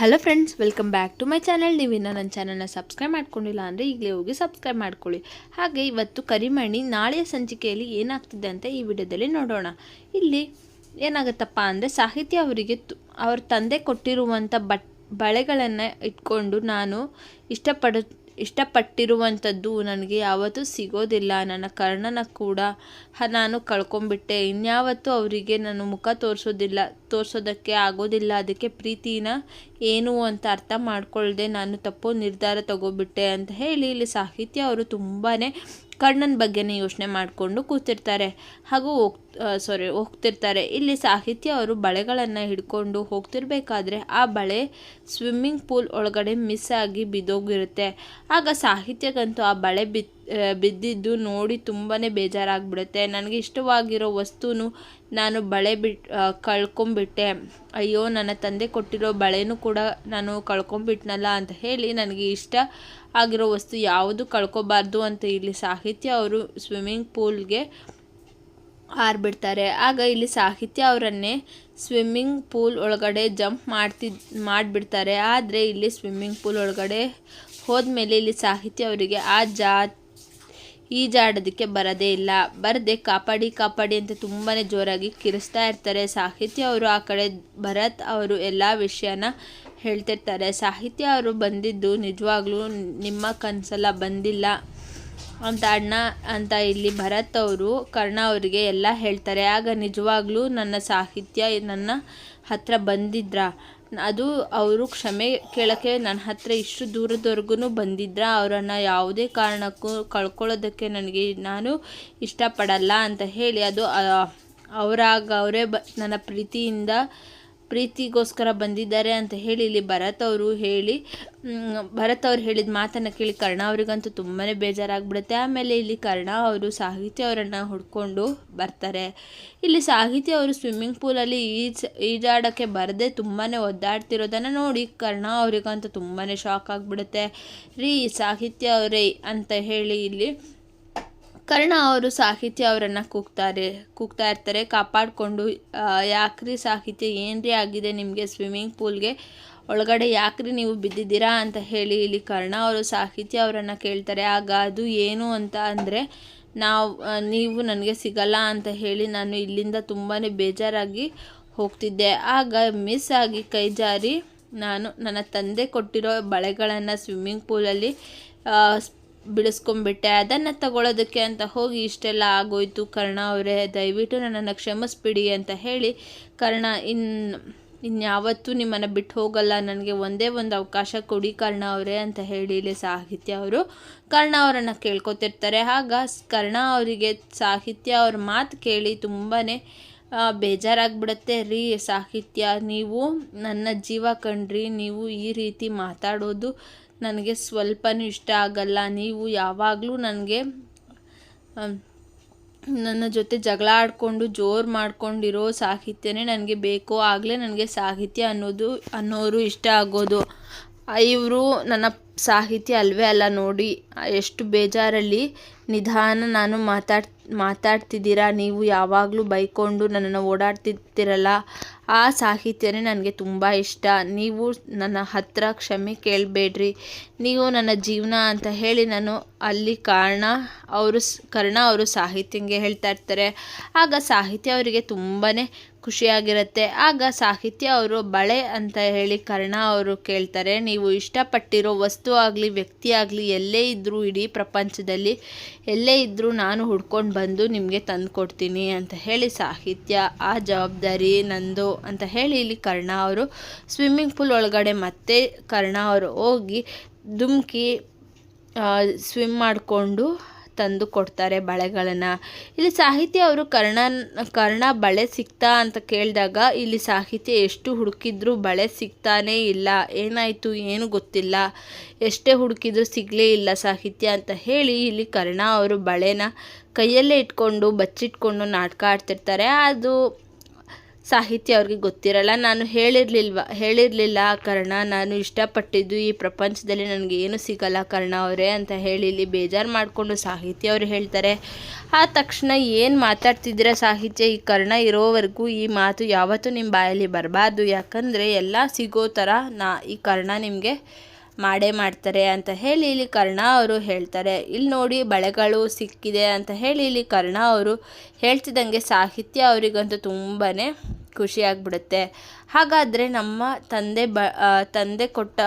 Hello friends welcome back to my channel ನೀವಿನ್ನು ನನ್ನ ಚಾನಲ್ನ ಸಬ್ಸ್ಕ್ರೈಬ್ ಮಾಡ್ಕೊಂಡಿಲ್ಲ ಅಂದರೆ ಈಗಲೇ ಹೋಗಿ ಸಬ್ಸ್ಕ್ರೈಬ್ ಮಾಡ್ಕೊಳ್ಳಿ. ಹಾಗೆ ಇವತ್ತು ಕರಿಮಣಿ ನಾಳೆಯ ಸಂಚಿಕೆಯಲ್ಲಿ ಏನಾಗ್ತಿದೆ ಅಂತ ಈ ವಿಡಿಯೋದಲ್ಲಿ ನೋಡೋಣ. ಇಲ್ಲಿ ಏನಾಗುತ್ತಪ್ಪ ಅಂದರೆ ಸಾಹಿತ್ಯ ಅವರಿಗೆ ಅವ್ರ ತಂದೆ ಕೊಟ್ಟಿರುವಂಥ ಬಟ್, ಬಳೆಗಳನ್ನು ಇಟ್ಕೊಂಡು ನಾನು ಇಷ್ಟಪಡ ಇಷ್ಟಪಟ್ಟಿರುವಂಥದ್ದು ನನಗೆ ಯಾವತ್ತೂ ಸಿಗೋದಿಲ್ಲ. ನನ್ನ ಕರ್ಣನ ಕೂಡ ನಾನು ಕಳ್ಕೊಂಬಿಟ್ಟೆ ಇನ್ಯಾವತ್ತೂ ಅವರಿಗೆ ನಾನು ಮುಖ ತೋರಿಸೋದಿಲ್ಲ, ತೋರಿಸೋದಕ್ಕೆ ಆಗೋದಿಲ್ಲ. ಅದಕ್ಕೆ ಪ್ರೀತಿನ ಏನು ಅಂತ ಅರ್ಥ ಮಾಡ್ಕೊಳ್ಳದೆ ನಾನು ತಪ್ಪು ನಿರ್ಧಾರ ತಗೋಬಿಟ್ಟೆ ಅಂತ ಹೇಳಿ ಇಲ್ಲಿ ಸಾಹಿತ್ಯ ಅವರು ತುಂಬಾ ಕರ್ಣನ ಬಗ್ಗೆನೇ ಯೋಚನೆ ಮಾಡಿಕೊಂಡು ಕೂತಿರ್ತಾರೆ. ಹಾಗೂ ಹೋಗ್ ಸಾರಿ ಹೋಗ್ತಿರ್ತಾರೆ. ಇಲ್ಲಿ ಸಾಹಿತ್ಯ ಅವರು ಬಳೆಗಳನ್ನು ಹಿಡ್ಕೊಂಡು ಹೋಗ್ತಿರ್ಬೇಕಾದ್ರೆ ಆ ಬಳೆ ಸ್ವಿಮ್ಮಿಂಗ್ ಪೂಲ್ ಒಳಗಡೆ ಮಿಸ್ ಆಗಿ ಬಿದ್ದೋಗಿರುತ್ತೆ. ಆಗ ಸಾಹಿತ್ಯಕ್ಕಂತೂ ಆ ಬಳೆ ಬಿದ್ದು ಬಿದ್ದಿದ್ದು ನೋಡಿ ತುಂಬಾ ಬೇಜಾರಾಗ್ಬಿಡುತ್ತೆ. ನನಗೆ ಇಷ್ಟವಾಗಿರೋ ವಸ್ತುನು ನಾನು ಬಳೆ ಬಿಟ್ಟು ಕಳ್ಕೊಂಬಿಟ್ಟೆ. ಅಯ್ಯೋ, ನನ್ನ ತಂದೆ ಕೊಟ್ಟಿರೋ ಬಳೆನೂ ಕೂಡ ನಾನು ಕಳ್ಕೊಂಬಿಟ್ನಲ್ಲ ಅಂತ ಹೇಳಿ ನನಗೆ ಇಷ್ಟ ಆಗಿರೋ ವಸ್ತು ಯಾವುದು ಕಳ್ಕೊಬಾರ್ದು ಅಂತ ಇಲ್ಲಿ ಸಾಹಿತ್ಯ ಅವರು ಸ್ವಿಮ್ಮಿಂಗ್ ಪೂಲ್ಗೆ ಹಾರ್ಬಿಡ್ತಾರೆ. ಆಗ ಇಲ್ಲಿ ಸಾಹಿತ್ಯ ಅವರನ್ನೇ ಸ್ವಿಮ್ಮಿಂಗ್ ಪೂಲ್ ಒಳಗಡೆ ಜಂಪ್ ಮಾಡ್ತಿದ್ ಮಾಡಿಬಿಡ್ತಾರೆ. ಆದರೆ ಇಲ್ಲಿ ಸ್ವಿಮ್ಮಿಂಗ್ ಪೂಲ್ ಒಳಗಡೆ ಹೋದ್ಮೇಲೆ ಇಲ್ಲಿ ಸಾಹಿತ್ಯ ಅವರಿಗೆ ಆ ಜಾ ಈಜಾಡೋದಕ್ಕೆ ಬರೋದೇ ಇಲ್ಲ. ಬರದೆ ಕಾಪಾಡಿ ಕಾಪಾಡಿ ಅಂತ ತುಂಬಾ ಜೋರಾಗಿ ಕಿರಿಸ್ತಾ ಇರ್ತಾರೆ. ಸಾಹಿತ್ಯ ಅವರು ಆ ಕಡೆ ಭರತ್ ಅವರು ಎಲ್ಲ ವಿಷಯನ ಹೇಳ್ತಿರ್ತಾರೆ. ಸಾಹಿತ್ಯ ಅವರು ಬಂದಿದ್ದು ನಿಜವಾಗ್ಲೂ ನಿಮ್ಮ ಕನಸಲ್ಲ, ಬಂದಿಲ್ಲ ಅಂತ ಅಣ್ಣ ಅಂತ ಇಲ್ಲಿ ಭರತ್ ಅವರು, ಕರ್ಣ ಅವರಿಗೆ ಎಲ್ಲ ಹೇಳ್ತಾರೆ. ಆಗ ನಿಜವಾಗ್ಲೂ ನನ್ನ ಸಾಹಿತ್ಯ ನನ್ನ ಹತ್ರ ಬಂದಿದ್ರ? ಅದು ಅವರು ಕ್ಷಮೆ ಕೇಳೋಕ್ಕೆ ನನ್ನ ಹತ್ರ ಇಷ್ಟು ದೂರದವರೆಗೂ ಬಂದಿದ್ರ, ಅವರನ್ನು ಯಾವುದೇ ಕಾರಣಕ್ಕೂ ಕಳ್ಕೊಳ್ಳೋದಕ್ಕೆ ನನಗೆ ನಾನು ಇಷ್ಟಪಡಲ್ಲ ಅಂತ ಹೇಳಿ ಅದು ಅವರಾಗ ಅವರೇ ಬ, ನನ್ನ ಪ್ರೀತಿಯಿಂದ ಪ್ರೀತಿಗೋಸ್ಕರ ಬಂದಿದ್ದಾರೆ ಅಂತ ಹೇಳಿ ಇಲ್ಲಿ ಭರತ್ ಅವರು ಹೇಳಿ ಭರತ್ ಅವ್ರು ಹೇಳಿದ ಮಾತನ್ನು ಕೇಳಿ ಕರ್ಣ ಅವರಿಗಂತೂ ತುಂಬಾ ಬೇಜಾರಾಗ್ಬಿಡುತ್ತೆ. ಆಮೇಲೆ ಇಲ್ಲಿ ಕರ್ಣ ಅವರು ಸಾಹಿತ್ಯ ಅವರನ್ನು ಹುಡ್ಕೊಂಡು ಬರ್ತಾರೆ. ಇಲ್ಲಿ ಸಾಹಿತ್ಯ ಅವರು ಸ್ವಿಮ್ಮಿಂಗ್ ಪೂಲಲ್ಲಿ ಈಜ್, ಈಜಾಡೋಕ್ಕೆ ಬರದೆ ತುಂಬಾ ಒದ್ದಾಡ್ತಿರೋದನ್ನು ನೋಡಿ ಕರ್ಣ ಅವರಿಗಂತೂ ತುಂಬಾ ಶಾಕ್ ಆಗಿಬಿಡುತ್ತೆ. ರೀ ಸಾಹಿತ್ಯ ಅವರೇ ಅಂತ ಹೇಳಿ ಇಲ್ಲಿ ಕರ್ಣ ಅವರು ಸಾಹಿತ್ಯ ಅವರನ್ನು ಕೂಗ್ತಾರೆ, ಕೂಗ್ತಾ ಇರ್ತಾರೆ, ಕಾಪಾಡಿಕೊಂಡು ಯಾಕ್ರಿ ಸಾಹಿತ್ಯ ಏನ್ರಿ ಆಗಿದೆ ನಿಮಗೆ ಸ್ವಿಮ್ಮಿಂಗ್ ಪೂಲ್ಗೆ ಒಳಗಡೆ ಯಾಕ್ರಿ ನೀವು ಬಿದ್ದಿದ್ದೀರಾ ಅಂತ ಹೇಳಿ ಇಲ್ಲಿ ಕರ್ಣ ಅವರು ಸಾಹಿತ್ಯ ಅವರನ್ನು ಕೇಳ್ತಾರೆ. ಆಗ ಅದು ಏನು ಅಂತ ಅಂದರೆ, ನಾವು ನೀವು ನನಗೆ ಸಿಗಲ್ಲ ಅಂತ ಹೇಳಿ ನಾನು ಇಲ್ಲಿಂದ ತುಂಬಾ ಬೇಜಾರಾಗಿ ಹೋಗ್ತಿದ್ದೆ. ಆಗ ಮಿಸ್ ಆಗಿ ಕೈ ಜಾರಿ ನಾನು ನನ್ನ ತಂದೆ ಕೊಟ್ಟಿರೋ ಬಳೆಗಳನ್ನು ಸ್ವಿಮ್ಮಿಂಗ್ ಪೂಲಲ್ಲಿ ಬಿಡಿಸ್ಕೊಂಬಿಟ್ಟೆ ಅದನ್ನು ತಗೊಳ್ಳೋದಕ್ಕೆ ಅಂತ ಹೋಗಿ ಇಷ್ಟೆಲ್ಲ ಆಗೋಯ್ತು. ಕರ್ಣ ಅವರೇ, ದಯವಿಟ್ಟು ನನ್ನನ್ನು ಕ್ಷಮಿಸ್ಬಿಡಿ ಅಂತ ಹೇಳಿ, ಕರ್ಣ ಇನ್ನು ಇನ್ಯಾವತ್ತೂ ನಿಮ್ಮನ್ನು ಬಿಟ್ಟು ಹೋಗಲ್ಲ, ನನಗೆ ಒಂದೇ ಒಂದು ಅವಕಾಶ ಕೊಡಿ ಕರ್ಣ ಅವರೇ ಅಂತ ಹೇಳಿ ಇಲ್ಲಿ ಸಾಹಿತ್ಯ ಅವರು ಕರ್ಣ ಅವರನ್ನು ಕೇಳ್ಕೊತಿರ್ತಾರೆ. ಆಗ ಕರ್ಣ ಅವರಿಗೆ ಸಾಹಿತ್ಯ ಅವ್ರ ಮಾತು ಕೇಳಿ ತುಂಬಾ ಬೇಜಾರಾಗ್ಬಿಡುತ್ತೆ. ರೀ ಸಾಹಿತ್ಯ, ನೀವು ನನ್ನ ಜೀವ ಕಣ್ರಿ, ನೀವು ಈ ರೀತಿ ಮಾತಾಡೋದು ನನಗೆ ಸ್ವಲ್ಪನೂ ಇಷ್ಟ ಆಗಲ್ಲ. ನೀವು ಯಾವಾಗಲೂ ನನಗೆ ನನ್ನ ಜೊತೆ ಜಗಳ ಆಡಿಕೊಂಡು, ಜೋರು ಮಾಡ್ಕೊಂಡಿರೋ ಸಾಹಿತ್ಯನೇ ನನಗೆ ಬೇಕು. ಆಗಲೇ ನನಗೆ ಸಾಹಿತ್ಯ ಅನ್ನೋದು, ಅನ್ನೋರು ಇಷ್ಟ ಆಗೋದು. ಇವರು ನನ್ನ ಸಾಹಿತ್ಯ ಅಲ್ವೇ ಅಲ್ಲ ನೋಡಿ, ಎಷ್ಟು ಬೇಜಾರಲ್ಲಿ ನಿಧಾನ ನಾನು ಮಾತಾಡ್, ಮಾತಾಡ್ತಿದ್ದೀರಾ? ನೀವು ಯಾವಾಗಲೂ ಬೈಕೊಂಡು ನನ್ನನ್ನು ಓಡಾಡ್ತಿರ್ತಿರಲ್ಲ? ಆ ಸಾಹಿತ್ಯನೇ ನನಗೆ ತುಂಬ ಇಷ್ಟ. ನೀವು ನನ್ನ ಹತ್ರ ಕ್ಷಮೆ ಕೇಳಬೇಡ್ರಿ. ನೀವು ನನ್ನ ಜೀವನ ಅಂತ ಹೇಳಿ ನಾನು ಅಲ್ಲಿ ಕಾರಣ ಅವರು ಕರ್ಣ ಅವರು ಸಾಹಿತ್ಯಂಗೆ ಹೇಳ್ತಾ ಇರ್ತಾರೆ. ಆಗ ಸಾಹಿತ್ಯ ಅವರಿಗೆ ತುಂಬಾ ಖುಷಿಯಾಗಿರುತ್ತೆ. ಆಗ ಸಾಹಿತ್ಯ ಅವರು ಬಳೆ ಅಂತ ಹೇಳಿ ಕರ್ಣ ಅವರು ಕೇಳ್ತಾರೆ. ನೀವು ಇಷ್ಟಪಟ್ಟಿರೋ ವಸ್ತು ಆಗಲಿ, ವ್ಯಕ್ತಿ ಆಗಲಿ, ಎಲ್ಲೇ ಇದ್ದರೂ ಇಡೀ ಪ್ರಪಂಚದಲ್ಲಿ ಎಲ್ಲೇ ಇದ್ದರೂ ನಾನು ಹುಡ್ಕೊಂಡು ಬಂದು ನಿಮಗೆ ತಂದು ಕೊಡ್ತೀನಿ ಅಂತ ಹೇಳಿ ಸಾಹಿತ್ಯ, ಆ ಜವಾಬ್ದಾರಿ ನಂದು ಅಂತ ಹೇಳಿ ಇಲ್ಲಿ ಕರ್ಣ ಅವರು ಸ್ವಿಮ್ಮಿಂಗ್ ಪೂಲ್ ಒಳಗಡೆ ಮತ್ತೆ ಕರ್ಣ ಅವರು ಹೋಗಿ ಧುಮುಕಿ ಸ್ವಿಮ್ ಮಾಡಿಕೊಂಡು ತಂದು ಕೊಡ್ತಾರೆ ಬಳೆಗಳನ್ನು. ಇಲ್ಲಿ ಸಾಹಿತ್ಯ ಅವರು ಕರ್ಣ ಕರ್ಣ ಬಳೆ ಸಿಗ್ತಾ ಅಂತ ಕೇಳಿದಾಗ ಇಲ್ಲಿ ಸಾಹಿತ್ಯ ಎಷ್ಟು ಹುಡುಕಿದ್ರೂ ಬಳೆ ಸಿಗ್ತಾನೇ ಇಲ್ಲ. ಏನಾಯಿತು ಏನು ಗೊತ್ತಿಲ್ಲ. ಎಷ್ಟೇ ಹುಡುಕಿದ್ರೂ ಸಿಗಲೇ ಇಲ್ಲ ಸಾಹಿತ್ಯ ಅಂತ ಹೇಳಿ ಇಲ್ಲಿ ಕರ್ಣ ಅವರು ಬಳೆನ ಕೈಯಲ್ಲೇ ಇಟ್ಕೊಂಡು ಬಚ್ಚಿಟ್ಕೊಂಡು ನಾಟಕ ಆಡ್ತಿರ್ತಾರೆ. ಅದು ಸಾಹಿತ್ಯ ಅವ್ರಿಗೆ ಗೊತ್ತಿರಲ್ಲ. ನಾನು ಹೇಳಿರ್ಲಿಲ್ವ, ಹೇಳಿರಲಿಲ್ಲ ಕರ್ಣ. ನಾನು ಇಷ್ಟಪಟ್ಟಿದ್ದು ಈ ಪ್ರಪಂಚದಲ್ಲಿ ನನಗೆ ಏನು ಸಿಗಲ್ಲ ಕರ್ಣ ಅವರೇ ಅಂತ ಹೇಳಿ ಇಲ್ಲಿ ಬೇಜಾರು ಮಾಡಿಕೊಂಡು ಸಾಹಿತ್ಯ ಅವರು ಹೇಳ್ತಾರೆ. ಆ ತಕ್ಷಣ ಏನು ಮಾತಾಡ್ತಿದ್ದೀರ ಸಾಹಿತ್ಯ? ಈ ಕರ್ಣ ಇರೋವರೆಗೂ ಈ ಮಾತು ಯಾವತ್ತೂ ನಿಮ್ಮ ಬಾಯಲ್ಲಿ ಬರಬಾರ್ದು. ಯಾಕಂದರೆ ಎಲ್ಲ ಸಿಗೋ ಥರ ನಾ ಈ ಕರ್ಣ ನಿಮಗೆ ಮಾಡೇ ಮಾಡ್ತಾರೆ ಅಂತ ಹೇಳಿ ಇಲ್ಲಿ ಕರ್ಣ ಅವರು ಹೇಳ್ತಾರೆ. ಇಲ್ಲಿ ನೋಡಿ ಬಳೆಗಳು ಸಿಕ್ಕಿದೆ ಅಂತ ಹೇಳಿ ಇಲ್ಲಿ ಕರ್ಣ ಅವರು ಹೇಳ್ತಿದ್ದಂಗೆ ಸಾಹಿತ್ಯ ಅವರಿಗಂತೂ ತುಂಬಾ ಖುಷಿಯಾಗ್ಬಿಡುತ್ತೆ ಹಾಗಾದರೆ ನಮ್ಮ ತಂದೆ ಬ ತಂದೆ ಕೊಟ್ಟ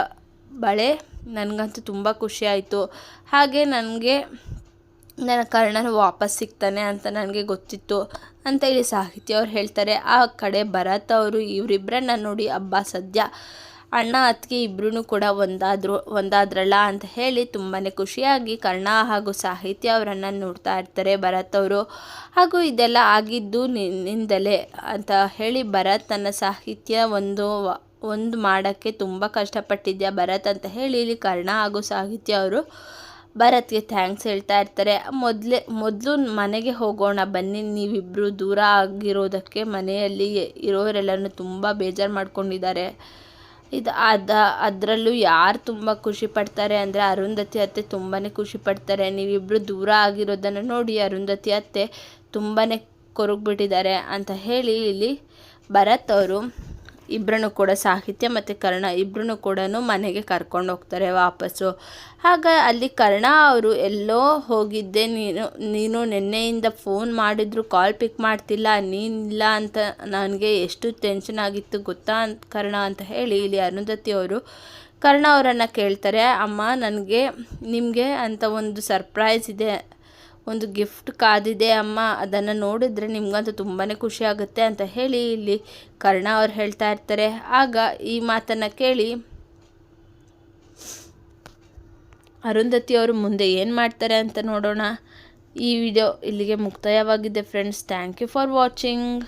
ಬಳೆ ನನಗಂತೂ ತುಂಬ ಖುಷಿಯಾಯಿತು ಹಾಗೆ ನನಗೆ ನನ್ನ ಕರ್ಣನ ವಾಪಸ್ ಸಿಗ್ತಾನೆ ಅಂತ ನನಗೆ ಗೊತ್ತಿತ್ತು ಅಂತ ಇಲ್ಲಿ ಸಾಹಿತ್ಯ ಅವ್ರು ಹೇಳ್ತಾರೆ. ಆ ಕಡೆ ಭರತ್ ಅವರು ಇವರಿಬ್ಬರನ್ನ ನೋಡಿ ಹಬ್ಬ ಸದ್ಯ ಅಣ್ಣ ಅತ್ತಿಗೆ ಇಬ್ಬರೂ ಕೂಡ ಒಂದಾದ್ರು, ಒಂದಾದ್ರಲ್ಲ ಅಂತ ಹೇಳಿ ತುಂಬಾ ಖುಷಿಯಾಗಿ ಕರ್ಣ ಹಾಗೂ ಸಾಹಿತ್ಯ ಅವರನ್ನು ನೋಡ್ತಾ ಇರ್ತಾರೆ. ಭರತ್ ಅವರು ಹಾಗೂ ಇದೆಲ್ಲ ಆಗಿದ್ದು ನಿನ್ನಿಂದಲೇ ಅಂತ ಹೇಳಿ ಭರತ್ ತನ್ನ ಸಾಹಿತ್ಯ ಒಂದು ಒಂದು ಮಾಡೋಕ್ಕೆ ತುಂಬ ಕಷ್ಟಪಟ್ಟಿದ್ಯಾ ಭರತ್ ಅಂತ ಹೇಳಿ ಇಲ್ಲಿ ಕರ್ಣ ಹಾಗೂ ಸಾಹಿತ್ಯ ಅವರು ಭರತ್ಗೆ ಥ್ಯಾಂಕ್ಸ್ ಹೇಳ್ತಾ ಇರ್ತಾರೆ. ಮೊದಲೇ, ಮೊದಲು ಮನೆಗೆ ಹೋಗೋಣ, ಬನ್ನಿ ನೀವಿಬ್ಬರು ದೂರ ಆಗಿರೋದಕ್ಕೆ ಮನೆಯಲ್ಲಿ ಇರೋರೆಲ್ಲರೂ ತುಂಬ ಬೇಜಾರು ಮಾಡ್ಕೊಂಡಿದ್ದಾರೆ. ಇದು ಅದ, ಅದರಲ್ಲೂ ಯಾರು ತುಂಬ ಖುಷಿ ಪಡ್ತಾರೆ ಅಂದರೆ ಅರುಂಧತಿ ಅತ್ತೆ ತುಂಬಾ ಖುಷಿ ಪಡ್ತಾರೆ. ನೀವಿಬ್ಬರು ದೂರ ಆಗಿರೋದನ್ನು ನೋಡಿ ಅರುಂಧತಿ ಅತ್ತೆ ತುಂಬಾ ಕೊರಗ್ಬಿಟ್ಟಿದ್ದಾರೆ ಅಂತ ಹೇಳಿ ಇಲ್ಲಿ ಭರತ್ ಅವರು ಇಬ್ಬರನ್ನು ಕೂಡ ಸಾಹಿತ್ಯ ಮತ್ತು ಕರ್ಣ ಇಬ್ಬರನ್ನು ಕೂಡ ಮನೆಗೆ ಕರ್ಕೊಂಡು ಹೋಗ್ತಾರೆ ವಾಪಸ್ಸು. ಆಗ ಅಲ್ಲಿ ಕರ್ಣ ಅವರು, ಎಲ್ಲೋ ಹೋಗಿದ್ದೆ, ನೀನು ನೀನು ನಿನ್ನೆಯಿಂದ ಫೋನ್ ಮಾಡಿದ್ರು, ಕಾಲ್ ಪಿಕ್ ಮಾಡ್ತಿಲ್ಲ ನೀನಿಲ್ಲ ಅಂತ ನನಗೆ ಎಷ್ಟು ಟೆನ್ಷನ್ ಆಗಿತ್ತು ಗೊತ್ತಾ ಅಂತ ಕರ್ಣ ಅಂತ ಹೇಳಿ ಇಲ್ಲಿ ಅರುಂಧತಿ ಅವರು. ಕರ್ಣ ಅವರನ್ನು ಕೇಳ್ತಾರೆ, ಅಮ್ಮ, ನನಗೆ, ನಿಮಗೆ ಅಂತ ಒಂದು ಸರ್ಪ್ರೈಸ್ ಇದೆ. ಒಂದು ಗಿಫ್ಟ್ ಕಾದಿದೆ, ಅಮ್ಮ, ಅದನ್ನು ನೋಡಿದ್ರೆ ನಿಮಗಂತೂ ತುಂಬಾ ಖುಷಿ ಆಗುತ್ತೆ ಅಂತ ಹೇಳಿ ಇಲ್ಲಿ ಕರ್ಣ ಅವ್ರು ಹೇಳ್ತಾ ಇರ್ತಾರೆ. ಆಗ ಈ ಮಾತನ್ನು ಕೇಳಿ ಅರುಂಧತಿ ಅವರು ಮುಂದೆ ಏನು ಮಾಡ್ತಾರೆ ಅಂತ ನೋಡೋಣ. ಈ ವಿಡಿಯೋ ಇಲ್ಲಿಗೆ ಮುಕ್ತಾಯವಾಗಿದೆ friends. Thank you for watching.